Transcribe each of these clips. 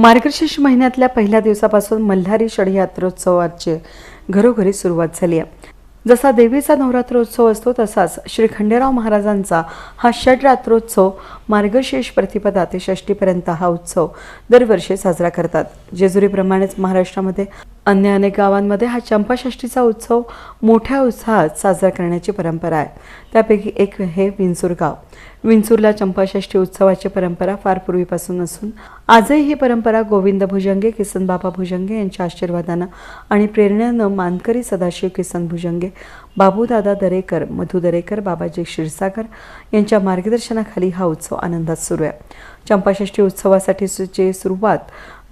मार्गशीर्ष महिन्यातल्या पहिल्या दिवसापासून मल्हारी षडयात्रोत्सवाची घरोघरी सुरुवात झाली आहे. जसा देवीचा नवरात्रोत्सव असतो तसाच श्री खंडेराव महाराजांचा हा षडरात्रोत्सव मार्गशीर्ष प्रतिपदा ते षष्टीपर्यंत हा उत्सव दरवर्षी साजरा करतात. जेजुरीप्रमाणेच महाराष्ट्रामध्ये अन्य अनेक गावांमध्ये हा चंपाषष्टीचा उत्सव मोठ्या उत्साहात साजरा करण्याची परंपरा आहे. त्यापैकी एक हे विंचूर गाव. विंचूरला चंपाषष्ठी उत्सवाची परंपरा फार पूर्वीपासून असून आजही ही परंपरा गोविंद भुजंगे किसनबाबा भुजंगे यांच्या आशीर्वादानं आणि प्रेरणेनं मानकरी सदाशिव किसन भुजंगे बाबूदादा दरेकर मधु दरेकर बाबाजी क्षीरसागर यांच्या मार्गदर्शनाखाली हा उत्सव आनंदात सुरू आहे. चंपाषष्ठी उत्सवासाठीची सुरुवात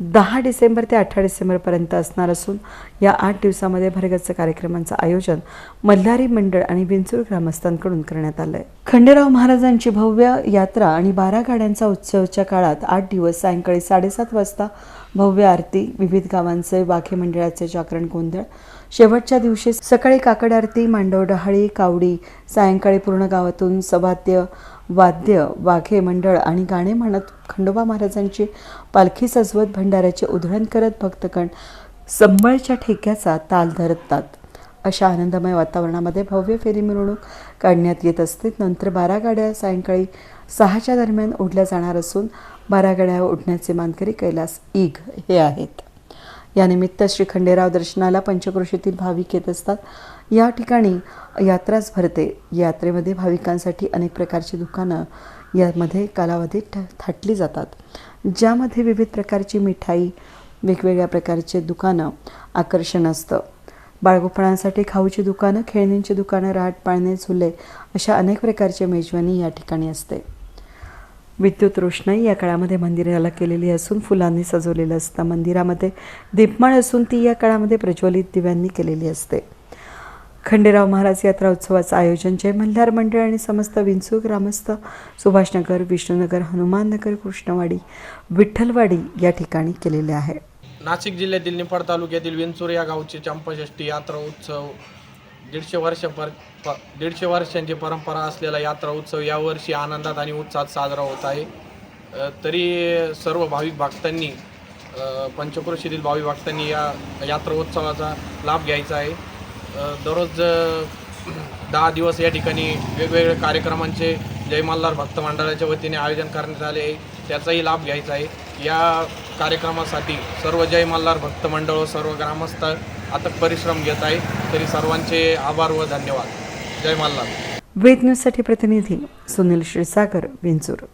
दहा डिसेंबर ते अठरा डिसेंबरपर्यंत असणार असून या आठ दिवसामध्ये भरगच्च कार्यक्रमांचं आयोजन मल्हारी मंडळ आणि विंचूर ग्रामस्थांकडून करण्यात आलं आहे खंडेराव महाराजांची भव्य यात्रा आणि बारा गाड्यांचा उत्सवच्या काळात आठ दिवस सायंकाळी साडेसात वाजता भव्य आरती विविध गावांचे वाघे मंडळाचे जागरण गोंधळ शेवटच्या दिवशी सकाळी काकड आरती मांडव डहाळी कावडी सायंकाळी पूर्ण गावातून सवाद्य वाद्य वाघे मंडळ आणि गाणे म्हणत खंडोबा महाराजांची पालखी सजवत भंडाऱ्याचे उधळण करत भक्तगण संबळच्या ठेक्याचा ताल धरतात. अशा आनंदमय वातावरणामध्ये भव्य फेरी मिरवणूक काढण्यात येत असते. नंतर बारा गाड्या सायंकाळी सहाच्या दरम्यान ओढल्या जाणार असून बारा गाड्या ओढण्याचे मानकरी कैलास ईग हे आहेत. यानिमित्त श्री खंडेराव दर्शनाला पंचक्रोशीतील भाविक येत असतात. या ठिकाणी यात्राच भरते. यात्रेमध्ये भाविकांसाठी अनेक प्रकारची दुकानं यामध्ये कालावधीत ठ थाटली जातात. ज्यामध्ये विविध प्रकारची मिठाई वेगवेगळ्या प्रकारचे दुकानं आकर्षण असतं. बाळगोपणांसाठी खाऊची दुकानं खेळणींची दुकानं राट पाळणे झुले अशा अनेक प्रकारची मेजवानी या ठिकाणी असते. विद्युत रोषणाई या काळामध्ये मंदिराला केलेली असून फुलांनी सजवलेलं असतं. मंदिरामध्ये दीपमाळ असून ती या काळामध्ये प्रज्वलित दिव्यांनी केलेली असते. खंडेराव महाराज यात्रा उत्सवाचं आयोजन जय मल्हार मंडळ आणि समस्त विंचू ग्रामस्थ सुभाषनगर विष्णुनगर हनुमाननगर कृष्णवाडी विठ्ठलवाडी या ठिकाणी केलेले आहे. नाशिक जिल्ह्यातील निफाड तालुक्यातील विंचूर या गावची चंपाषष्ठी यात्रा उत्सव दीडशे वर्षापर प दीडशे वर्षांची परंपरा असलेला यात्रा उत्सव यावर्षी आनंदात आणि उत्साहात साजरा होत आहे. तरी सर्व भाविक भक्तांनी पंचक्रोशीतील भाविक भक्तांनी या यात्रा उत्सवाचा लाभ घ्यायचा आहे. दररोज दहा दिवस या ठिकाणी वेगवेगळ्या कार्यक्रमांचे जय मल्हार भक्त मंडळाच्या वतीने आयोजन करण्यात आले आहे. त्याचाही लाभ घ्यायचा आहे. या कार्यक्रमासाठी सर्व जय मल्हार भक्त मंडळ सर्व ग्रामस्थ अथक परिश्रम घेत आहे तरी सर्वांचे आभार व धन्यवाद. जय मल्हार वेद न्यूजसाठी प्रतिनिधी सुनील क्षीरसागर विंचूर.